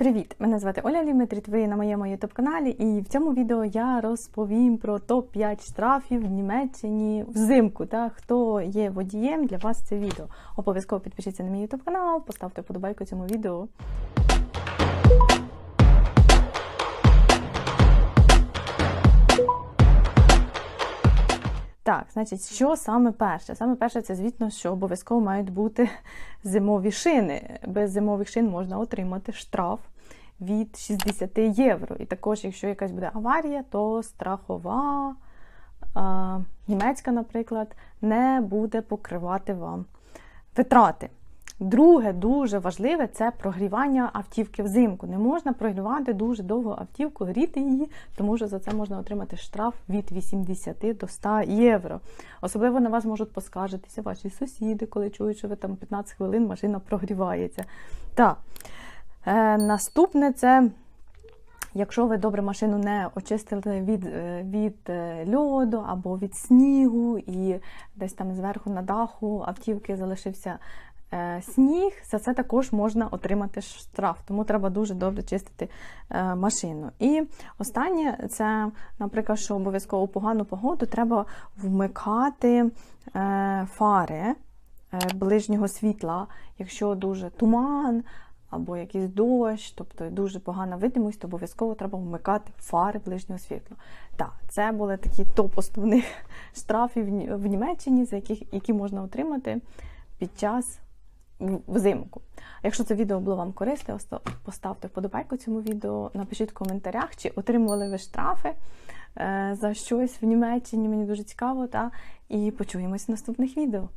Привіт! Мене звати Оля Лімитріт, ви на моєму youtube каналі, і в цьому відео я розповім про топ-5 штрафів в Німеччині взимку. Та хто є водієм для вас це відео. Обов'язково підпишіться на мій youtube канал, поставте вподобайку цьому відео. Так, значить, що саме перше? Саме перше, це звісно, що обов'язково мають бути зимові шини. Без зимових шин можна отримати штраф від 60 євро. І також, якщо якась буде аварія, то страхова а, німецька, наприклад, не буде покривати вам витрати. Друге, дуже важливе це прогрівання автівки взимку. Не можна прогрівати дуже довго автівку, гріти її, тому що за це можна отримати штраф від 80 до 100 євро. Особливо на вас можуть поскаржитися ваші сусіди, коли чують, що ви там 15 хвилин машина прогрівається. Так, е, наступне це. Якщо ви добре машину не очистили від е, від е, льоду або від снігу, і десь там зверху на даху автівки залишився сніг, за це також можна отримати штраф. Тому треба дуже добре чистити е, машину. І останнє це, наприклад, що обов'язково у погану погоду треба вмикати е, фари е, ближнього світла, якщо дуже туман або якийсь дощ, тобто дуже погана видимість, то обов'язково треба вмикати фари ближнього світла. Так, це були такі топ основних штрафів в Німеччині, за яких, які можна отримати під час взимку. Якщо це відео було вам корисне, поставте вподобайку цьому відео, напишіть в коментарях, чи отримували ви штрафи е, за щось в Німеччині. Мені дуже цікаво, та і почуємось в наступних відео.